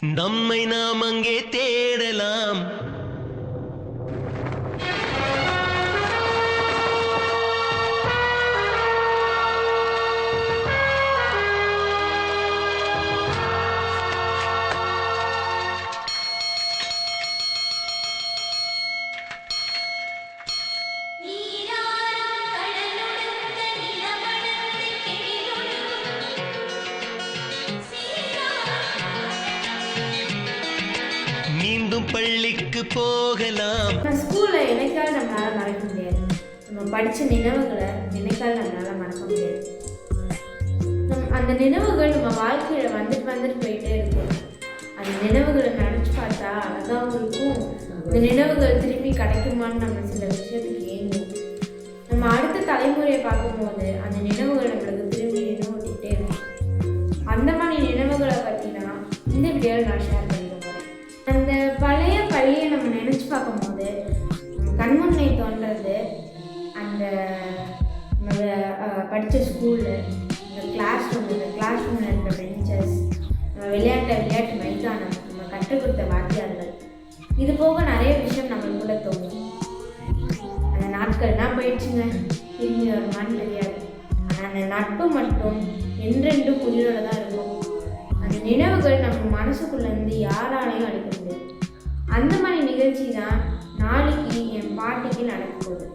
நம்மை நாம் அங்கே தேடலாம். மீண்டும் பள்ளிக்கு போகலாம். நம்ம ஸ்கூலில் என்னைக்காவது நம்மளால மறக்க முடியாது. நம்ம படிச்ச நினைவுகளை என்னைக்காவது நம்மளால மறக்க முடியாது. நம் அந்த நினைவுகள் நம்ம வாழ்க்கையில வந்துட்டு வந்துட்டு போயிட்டே இருக்கும் அந்த நினைவுகளை நினைச்சு பார்த்தா அழகாவும் இந்த நினைவுகள் திரும்பி கிடைக்குமான்னு நம்ம சில விஷயத்துக்கு ஏங்குவோம். நம்ம அடுத்த தலைமுறையை பார்க்கும்போது அந்த நினைவுகள் நம்மளுக்கு படித்த ஸ்கூலு இந்த கிளாஸ் ரூம் இந்த கிளாஸ் ரூமில் இருக்கிற பெஞ்சஸ் நம்ம விளையாட்ட விளையாட்டு மைதானம் நம்ம கற்றுக் கொடுத்த வாத்தியார்கள். இது போக நிறைய விஷயம் நம்மளுக்குள்ள தோணும் அந்த நாட்கள்லாம் போயிடுச்சுங்க. திரும்பி வருமானு தெரியாது ஆனால் அந்த நட்பு மட்டும் என்றென்றும் உயிரோட தான் இருக்கும். அந்த நினைவுகள் நம்ம மனசுக்குள்ளேருந்து யாராலையும் அழிக்க முடியாது. அந்த மாதிரி நிகழ்ச்சி தான் நாளைக்கு என் பாட்டிக்கு நடக்க போகுது.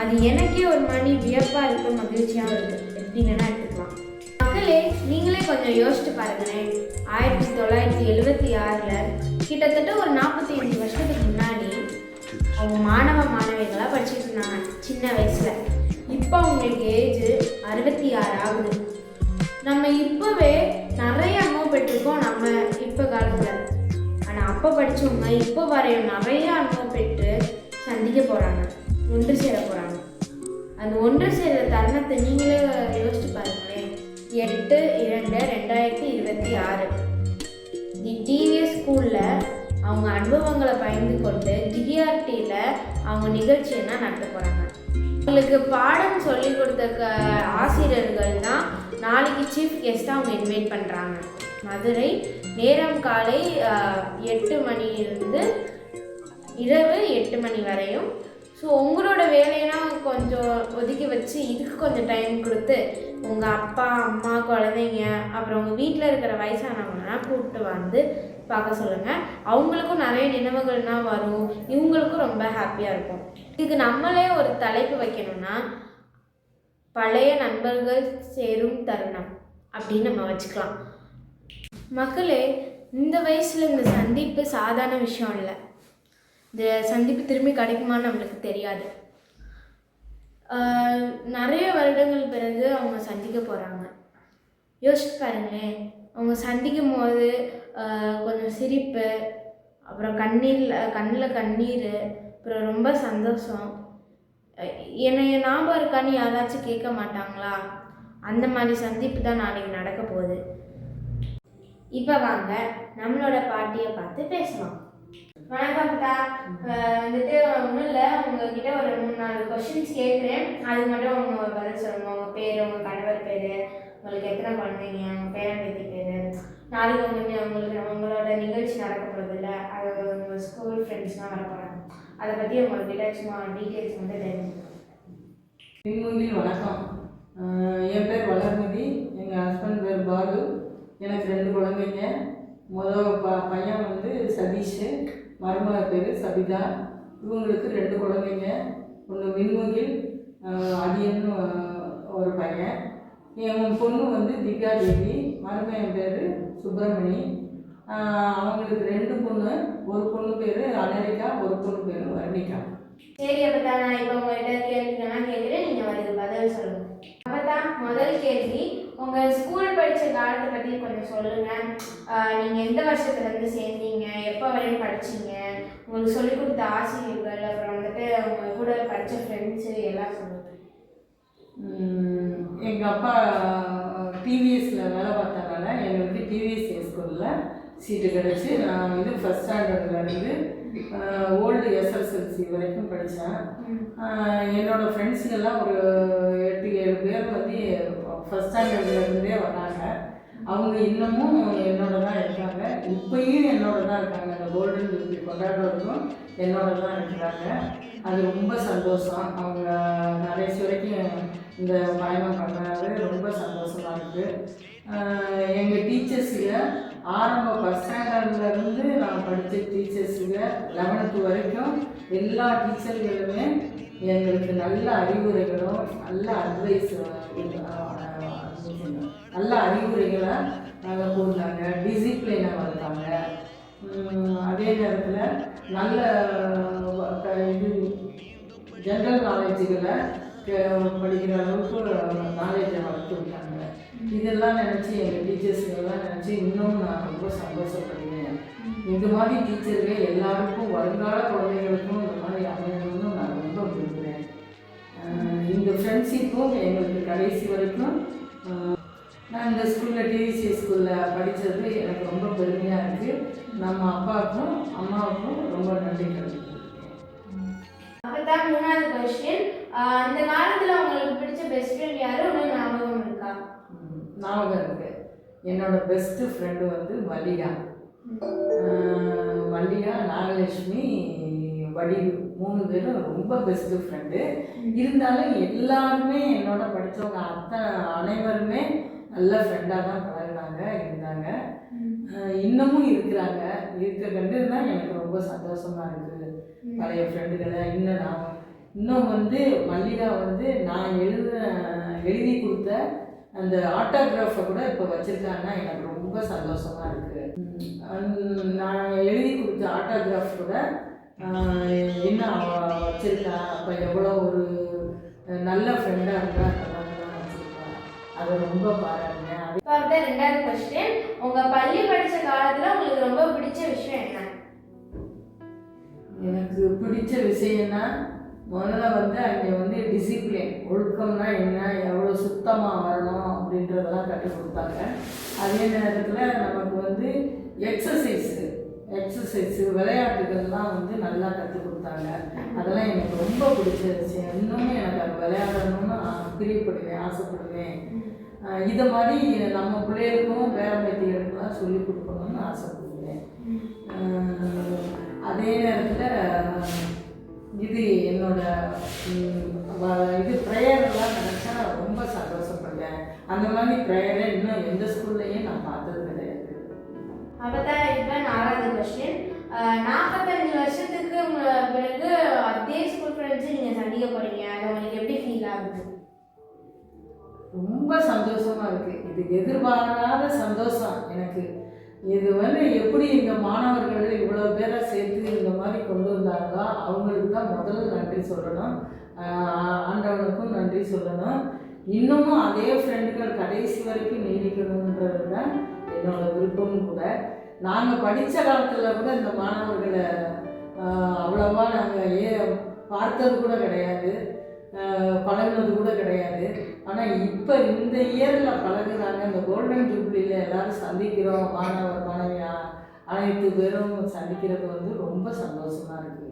அது எனக்கே ஒரு மாதிரி வியப்பாக இருக்க மகிழ்ச்சியாகவும் இருக்குது எப்படின்னா எடுத்துக்கலாம். மக்களே நீங்களே கொஞ்சம் யோசிச்சு பாருங்களேன். ஆயிரத்தி தொள்ளாயிரத்தி எழுபத்தி ஆறில் கிட்டத்தட்ட ஒரு நாற்பத்தி அஞ்சு வருஷத்துக்கு முன்னாடி அவங்க மாணவ மாணவிகளாக படிச்சுட்டு இருந்தாங்க சின்ன வயசில். இப்போ அவங்களுக்கு ஏஜ் அறுபத்தி ஆறு ஆகுது. நம்ம இப்போவே நிறைய அனுபவப்பட்டிருக்கோம் நம்ம இப்போ காலத்தில். ஆனால் அப்போ படித்தவங்க இப்போ வரையும் நிறைய அனுபவம் பெற்று சந்திக்க போகிறாங்க ஒன்று சேர போகிறாங்க அந்த ஒன்று சேர தருணத்தை நீங்களே யோசிச்சு பாருங்களேன். எட்டு இரண்டு ரெண்டாயிரத்தி இருபத்தி ஆறு. தி டிவிஎஸ் ஸ்கூலில் அவங்க அனுபவங்களை பகிர்ந்து கொண்டு ஜிஆர்டியில் அவங்க நிகழ்ச்சியெல்லாம் நடத்த போகிறாங்க அவங்களுக்கு பாடம் சொல்லி கொடுத்த க ஆசிரியர்கள் தான் நாளைக்கு சீஃப் கெஸ்ட்டாக அவங்க இன்வைட் பண்ணுறாங்க மதுரை நேரம் காலை எட்டு மணியிலிருந்து இரவு எட்டு மணி வரையும் ஸோ உங்களோட வேலையெல்லாம் கொஞ்சம் ஒதுக்கி வச்சு இதுக்கு கொஞ்சம் டைம் கொடுத்து உங்கள் அப்பா அம்மா குழந்தைங்க அப்புறம் உங்கள் வீட்டில் இருக்கிற வயசானவங்களாம் கூப்பிட்டு வந்து பார்க்க சொல்லுங்கள் அவங்களுக்கும் நிறைய நினைவுகள்லாம் வரும். இவங்களுக்கும் ரொம்ப ஹாப்பியாக இருக்கும். இதுக்கு நம்மளே ஒரு தலைப்பு வைக்கணும்னா பழைய நண்பர்கள் சேரும் தருணம் அப்படின்னு நம்ம வச்சுக்கலாம். மக்களே இந்த வயசில் இந்த சந்திப்பு சாதாரண விஷயம் இல்லை. இந்த சந்திப்பு திரும்பி கிடைக்குமான்னு நம்மளுக்கு தெரியாது. நிறைய வருடங்கள் பிறகு அவங்க சந்திக்க போகிறாங்க யோசிச்சு பாருங்களேன். அவங்க சந்திக்கும் போது கொஞ்சம் சிரிப்பு அப்புறம் கண்ணீர் கண்ணில் கண்ணீர் அப்புறம் ரொம்ப சந்தோஷம். என்னைய என்னை ஞாபகம் இருக்கான்னு யாராச்சும் கேட்க மாட்டாங்களா? அந்த மாதிரி சந்திப்பு தான் நாளைக்கு நடக்க போகுது. இப்போ வாங்க நம்மளோட பாட்டியை பார்த்து பேசலாம். வணக்கம் அஹ் வந்துட்டு ஒன்றும் இல்லை. உங்ககிட்ட ஒரு மூணு நாலு கொஷின்ஸ் கேட்குறேன் அது மட்டும் அவங்க பதில் சொல்லணும் உங்கள் பேர் உங்கள் கணவர் பேர் உங்களுக்கு எத்தனை குழந்தைங்க உங்கள் பேரன் பேத்தி பேர். நாளைக்கு உங்க உங்களுக்கு உங்களோட நிகழ்ச்சி நடக்க போகிறதில்ல அது உங்கள் ஸ்கூல் ஃப்ரெண்ட்ஸ்லாம் வர போகிறாங்க அதை பற்றி உங்கள்கிட்ட சும்மா டீட்டெயில்ஸ் வந்து தெரிஞ்சுக்கணும் மின்முகில் வணக்கம் என் பேர் வளர்மதி. எங்கள் ஹஸ்பண்ட் பேர் பாலு. எனக்கு ரெண்டு குழந்தைங்க. முதல் ப பையன் வந்து சதீஷ். மருமக பேர் சபிதா. இவங்களுக்கு ரெண்டு குழந்தைங்க. ஒன்று மின்முகில் அடியன்னு ஒரு பையன். என் பொண்ணு வந்து திவ்யா தேவி. மருமையன் பேர் சுப்பிரமணி. அவங்களுக்கு ரெண்டு பொண்ணு. ஒரு பொண்ணு பேர் அமெரிக்கா ஒரு பொண்ணு பேர் வர்ணிகா. சரி அப்பதா நான் இப்போ உங்கள்கிட்ட கேள்விகள்லாம் கேட்குறேன் நீங்கள் அதுக்கு பதில் சொல்லுங்கள் அப்பதான் முதல் கேள்வி உங்கள் ஸ்கூல் படித்த காலத்தை பத்தி கொஞ்சம் சொல்லுங்கள் நீங்கள் எந்த வருஷத்துலேருந்து சேர்ந்தீங்க? எப்போ வரையும் படிச்சீங்க? உங்களுக்கு சொல்லிக் கொடுத்த ஆசிரியர்கள் அப்புறம் வந்துட்டு உங்க கூட படித்த ஃப்ரெண்ட்ஸு எல்லாம் சொல்லுங்க. எங்கள் அப்பா டிவிஎஸ்ல வேலை பார்த்தனால எங்களுக்கு டிவிஎஸ் ஸ்கூலில் சீட்டு கிடைச்சி நான் இது ஃபஸ்ட் ஸ்டாண்டர்ட்லேருந்து ஓல்டு எஸ்எஸ்எல்சி வரைக்கும் படித்தேன் என்னோட ஃப்ரெண்ட்ஸுங்கெல்லாம் ஒரு எட்டு ஏழு பேர் வந்து ஃபஸ்ட் ஸ்டாண்டர்ட்லேருந்தே வராங்க அவங்க இன்னமும் என்னோட தான் இருக்காங்க. இப்போ தான் இருக்காங்க. அந்த கோல்டன் ஜூப்ளி கொண்டாடுறதுக்கும் என்னோட தான் இருக்கிறாங்க. அது ரொம்ப சந்தோஷம். அவங்க கடைசி வரைக்கும் இந்த பயணம் பண்ணுறது ரொம்ப சந்தோஷமாக இருக்குது எங்கள் டீச்சர்ஸுங்க ஆரம்ப ஃபஸ்ட் ஸ்டாண்டர்ட்லேருந்து நான் படித்த டீச்சர்ஸுங்க லெவன்த்து வரைக்கும் எல்லா டீச்சர்களுமே எங்களுக்கு நல்ல அறிவுரைகளும் நல்ல அட்வைஸ் நல்ல அறிவுரைகளை நாங்கள் கூறினாங்க டிசிப்ளினை வளர்த்தாங்க. அதே நேரத்தில் நல்ல இது ஜென்ரல் நாலேஜுகளை படிக்கிற அளவுக்கு நாலேஜை வளர்த்து விட்டாங்க. இதெல்லாம் நினச்சி எங்கள் டீச்சர்ஸுங்கெல்லாம் நினச்சி இன்னும் நான் ரொம்ப சந்தோஷப்படுவேன். இந்த மாதிரி டீச்சர்கள் எல்லாருக்கும் வருங்கால குழந்தைகளுக்கும் இந்த மாதிரி அமையணும்னு நான் ரொம்ப விரும்புகிறேன் இந்த ஃப்ரெண்ட்ஷிப்பும் எங்களுக்கு கடைசி வரைக்கும் நான் இந்த ஸ்கூலில் டிவிசி ஸ்கூலில் படித்தது எனக்கு ரொம்ப பெருமையாக இருக்குது நம்ம அப்பாவுக்கும் அம்மாவுக்கும் ரொம்ப நன்றி அப்போ தான் மூணாவது கொஸ்டின் இந்த காலத்தில் உங்களுக்கு பிடிச்ச பெஸ்ட் ஃப்ரெண்ட் யாரும் உங்களுக்கு ஞாபகம் இருக்கா ம், ஞாபகம் இருக்கு. என்னோட பெஸ்ட்டு ஃப்ரெண்டு வந்து மல்லிகா. மல்லிகா நாகலட்சுமி வடிவு மூணு பேரும் ரொம்ப பெஸ்ட்டு ஃப்ரெண்டு இருந்தாலும் எல்லாருமே என்னோட படித்தவங்க அத்தனை அனைவருமே நல்ல ஃப்ரெண்டாக தான் பழகினாங்க இருந்தாங்க. இன்னமும் இருக்கிறாங்க. இருக்க கண்டு தான் எனக்கு ரொம்ப சந்தோஷமாக இருக்குது பழைய ஃப்ரெண்டுகளை இன்னும் நான் இன்னும் வந்து மல்லிகா வந்து நான் எழுத எழுதி கொடுத்த அந்த ஆட்டோகிராஃபை கூட இப்போ வச்சுருக்காங்கன்னா எனக்கு ரொம்ப சந்தோஷமாக இருக்குது நான் எழுதி கொடுத்த ஆட்டோகிராஃப் கூட என்ன வச்சுருக்கா? அப்போ எவ்வளோ ஒரு நல்ல ஃப்ரெண்டாக இருக்கா அந்த மாதிரிலாம் வச்சுருக்கா. அதை ரொம்ப பாராட்டினேன் அது ரெண்டாவது கொஸ்டின் உங்க பள்ளி படிச்ச காலத்துல உங்களுக்கு ரொம்ப பிடிச்ச விஷயம் என்ன? எனக்கு பிடிச்ச விஷயம்னா முதல்ல வந்து அங்கே வந்து டிசிப்ளின் ஒழுக்கம்னா என்ன எவ்வளோ சுத்தமாக வரணும் அப்படின்றதெல்லாம் கற்றுக் கொடுத்தாங்க. அதே நேரத்தில் நமக்கு வந்து எக்ஸசைஸு எக்ஸசைஸு விளையாட்டுகள்லாம் வந்து நல்லா கற்றுக் கொடுத்தாங்க. அதெல்லாம் எனக்கு ரொம்ப பிடிச்ச விஷயம் இன்னுமே எனக்கு அது விளையாடணும்னு பிரியப்படுவேன் ஆசைப்படுவேன். இதை மாதிரி நம்ம பிள்ளைகளுக்கும் பேரம்பேத்திகளுக்கெல்லாம் சொல்லிக் கொடுக்கணும்னு ஆசைப்படுவேன். அதே நேரத்தில் இது என்னோட இது ப்ரேயர்லாம் நினச்சா ரொம்ப சந்தோஷப்படுவேன். அந்த மாதிரி ப்ரேயரை இன்னும் எந்த ஸ்கூல்லையும் நான் பார்த்தது கிடையாது. அப்பதான் நாலாவது கொஸ்டின் நாற்பத்தஞ்சு வருஷத்துக்கு பிறகு அதே ஸ்கூல் ஃப்ரெண்ட்ஸை நீங்க சந்திக்க போறீங்க. அது உங்களுக்கு எப்படி ஃபீல் ஆகுது? ரொம்ப சந்தோஷமா இருக்கு. இது எதிர்பாராத சந்தோஷம் எனக்கு. இது வந்து எப்படி இந்த மாணவர்கள் இவ்வளோ பேரை சேர்த்து இந்த மாதிரி கொண்டு வந்தாங்களோ அவங்களுக்கு தான் முதல்ல நன்றி சொல்லணும். ஆண்டவனுக்கும் நன்றி சொல்லணும். இன்னமும் அதே ஃப்ரெண்டுகள் கடைசி வரைக்கும் நீடிக்கணுன்றது தான் என்னோட விருப்பமும் கூட. நாங்கள் படித்த காலத்தில் கூட இந்த மாணவர்களை அவ்வளோவா நாங்கள் ஏ பார்த்தது கூட கிடையாது. பழகுனது கூட கிடையாது. ஆனால் இப்போ இந்த இயரில் பழகுறாங்க. இந்த கோல்டன் ஜூப்ளியில் எல்லாரும் சந்திக்கிறோம். மாணவர் மாணவி அ- அனைத்து பேரும் சந்திக்கிறது வந்து ரொம்ப சந்தோஷமாக இருக்குது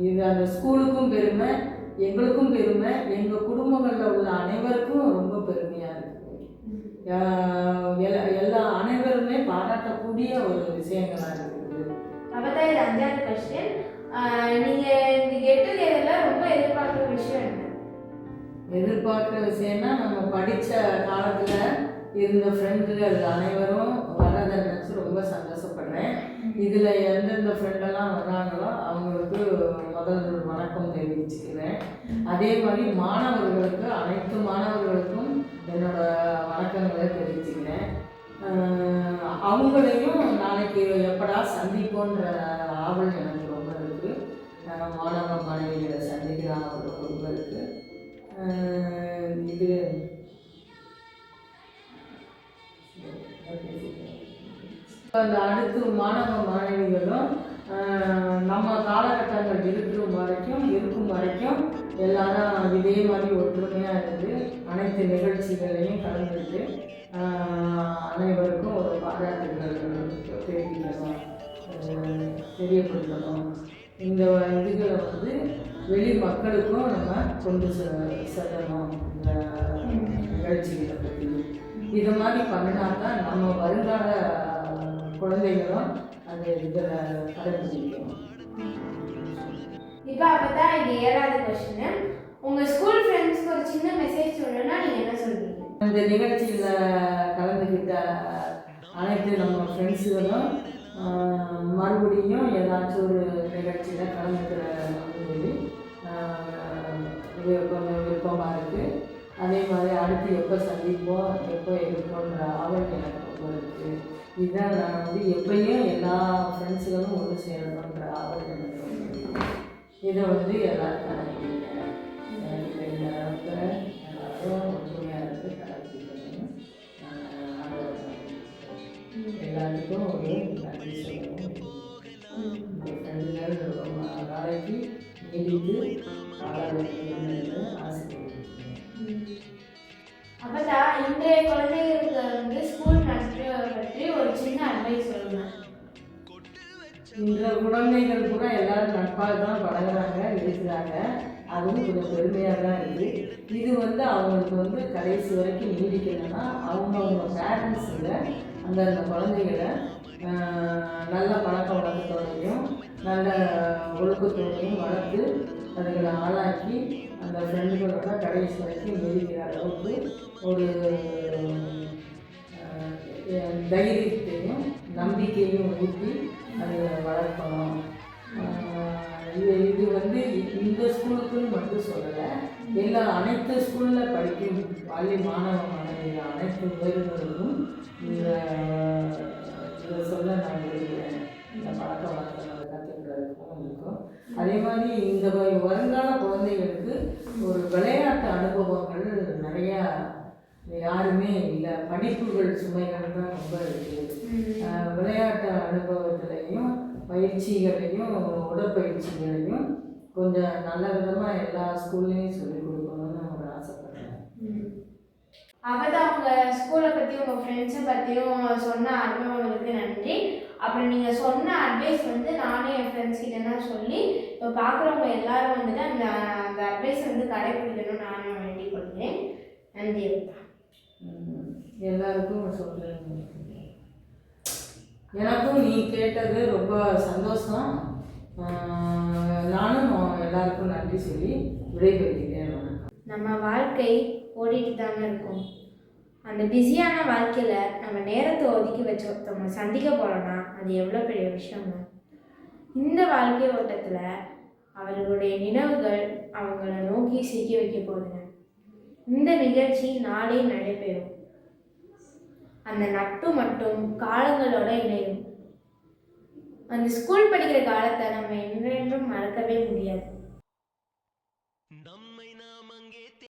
இது அந்த ஸ்கூலுக்கும் பெருமை எங்களுக்கும் பெருமை எங்கள் குடும்பங்களில் உள்ள அனைவருக்கும் ரொம்ப பெருமையாக இருக்குது எல்லா எல்லா அனைவருமே பாராட்டக்கூடிய ஒரு விஷயங்களாக இருக்குது. அப்பதான் இது அஞ்சாவது கொஸ்டின் நீங்க இந்த ரொம்ப எதிர்பார்க்குற விஷயம் என்ன? எதிர்பார்க்குற விஷயம்னா நம்ம படித்த காலத்தில் இருந்த ஃப்ரெண்டுகள் அனைவரும் வர்றதை நினச்சி ரொம்ப சந்தோஷப்படுறேன். இதில் எந்தெந்த ஃப்ரெண்டெல்லாம் வர்றாங்களோ அவங்களுக்கு முதல் வணக்கம் தெரிவிச்சுக்கிறேன். அதே மாதிரி மாணவர்களுக்கு அனைத்து மாணவர்களுக்கும் என்னோட வணக்கங்களை தெரிவிச்சுக்கிறேன். அவங்களையும் நாளைக்கு எப்படா சந்திப்போன்ற ஆவல் எனக்கு மாணவ மாணவிகளை சந்திக்கிற ஆவல் ரொம்ப இருக்குது இது அந்த அடுத்து மாணவ மாணவிகளும் நம்ம காலகட்டங்கள் இருக்கிற வரைக்கும் இருக்கும் வரைக்கும் எல்லாரும் இதே மாதிரி ஒற்றுமையாக இருந்து அனைத்து நிகழ்ச்சிகளையும் கலந்துட்டு அனைவருக்கும் ஒரு பாராட்டுகள் தெரிவிக்கணும். தெரியப்படுத்தணும். இந்த இதுகளை வந்து வெளி மக்களுக்கும் நம்ம கொண்டு செல்லணும். இந்த நிகழ்ச்சிகளை பற்றி இது மாதிரி பண்ணினா தான் நம்ம வருங்கால குழந்தைகளும் அந்த இதில் கடைபிடிக்கும் இப்போ அப்பதான் இது ஏழாவது கொஸ்டின் உங்க ஸ்கூல் ஃப்ரெண்ட்ஸ்க்கு ஒரு சின்ன மெசேஜ் சொல்லணும்னா நீங்க என்ன சொல்றீங்க இந்த நிகழ்ச்சியில் கலந்துக்கிட்ட அனைத்து நம்ம ஃப்ரெண்ட்ஸுகளும் மறுபடியும் ஏதாச்சும் ஒரு நிகழ்ச்சியில் கலந்துக்கிற சொல்லி ஆஹ், விருப்பம் விருப்பமாக இருக்குது அதே மாதிரி அடுத்து எப்போ சந்திப்போம் எப்போ எடுப்போன்ற ஆவல் எனக்கு ரொம்ப இருக்குது இதுதான் நான் வந்து எப்பயும் எல்லா ஃப்ரெண்ட்ஸுகளும் ஒன்று சேரணுன்ற ஆவல் எனக்கு ரொம்ப இதை வந்து எல்லாருக்கும் கடைப்பிடிக்கிறேன் எனக்கு தெரிஞ்ச எல்லாரும் ஒற்றுமையாக இருந்து கடைப்பிடிக்கணும் நான் ஒரு நன்றி சொல்லணும் நீடித்து இன்றைய குழந்தைகளுக்கு வந்து ஸ்கூல் பற்றி ஒரு சின்ன அட்வைஸ் சொல்லுங்க. இந்த குழந்தைகள் கூட எல்லாரும் நட்பாக தான் பழகுறாங்க இருக்கிறாங்க. அதுவும் கொஞ்சம் பெருமையாக தான் இருக்குது இது வந்து அவங்களுக்கு வந்து கடைசி வரைக்கும் நீடிக்கணும்னா அவங்கவுங்க பேரண்ட்ஸில் அந்த அந்த குழந்தைகளை நல்ல பழக்க வழக்கத்தோடையும் நல்ல ஒழுக்கத்தோடையும் வளர்த்து அதுகளை ஆளாக்கி அந்த ஃப்ரெண்டுகளோட கடைசி வரைக்கும் நீடிக்கிற அளவுக்கு ஒரு தைரியத்தையும் நம்பிக்கையும் ஊட்டி அதை வளர்க்கணும். இது இது வந்து இந்த ஸ்கூலுக்குன்னு மட்டும் சொல்லலை எல்லா அனைத்து ஸ்கூலில் படிக்கும் பள்ளி மாணவ மாணவிகள் அனைத்து பேர்களுக்கும் இந்த இதை சொல்ல நான் விரும்புகிறேன். இந்த பழக்க வழக்கங்களை இருக்கும். அதே மாதிரி இந்த வருங்கால குழந்தைகளுக்கு ஒரு விளையாட்டு அனுபவங்கள் நிறையா யாருமே இல்லை. படிப்புகள் சுமைகள் தான் ரொம்ப இருக்குது விளையாட்டு அனுபவத்திலையும் பயிற்சிகளையும் உடற்பயிற்சிகளையும் கொஞ்சம் நல்ல விதமாக எல்லா ஸ்கூல்லையும் சொல்லிக் கொடுக்கணும்னு ஒரு ஆசைப்படுறேன். அப்பதான் உங்க ஸ்கூலை பத்தி உங்க ஃப்ரெண்ட்ஸை பத்தியும் சொன்ன அனுபவங்களுக்கு நன்றி. அப்புறம் நீங்க சொன்ன அட்வைஸ் வந்து நானும் என் ஃப்ரெண்ட்ஸ் கிட்ட தான் சொல்லி இப்போ பார்க்குறவங்க எல்லாரும் வந்துட்டு அந்த அந்த அட்வைஸ் வந்து கடைபிடிக்கணும்னு நானும் வேண்டிக் கொள்கிறேன். நன்றி எல்லாருக்கும் சொல்கிறேன் எனக்கும் நீ கேட்டது ரொம்ப சந்தோஷம். நானும் எல்லாருக்கும் நன்றி சொல்லி விடைபெறுகிறேன். நம்ம வாழ்க்கை ஓடிட்டு தானே இருக்கும். அந்த பிஸியான வாழ்க்கையில் நம்ம நேரத்தை ஒதுக்கி வச்சு ஒருத்தவங்க சந்திக்க போகிறோன்னா அது எவ்வளோ பெரிய விஷயங்க? இந்த வாழ்க்கை ஓட்டத்தில் அவர்களுடைய நினைவுகள் அவங்கள நோக்கி சிக்க வைக்க போகுதுங்க. இந்த நிகழ்ச்சி நாளே நடைபெறும். அந்த நட்பு மட்டும் காலங்களோட இணையும். அந்த ஸ்கூல் படிக்கிற காலத்தை நம்ம என்றென்றும் மறக்கவே முடியாது.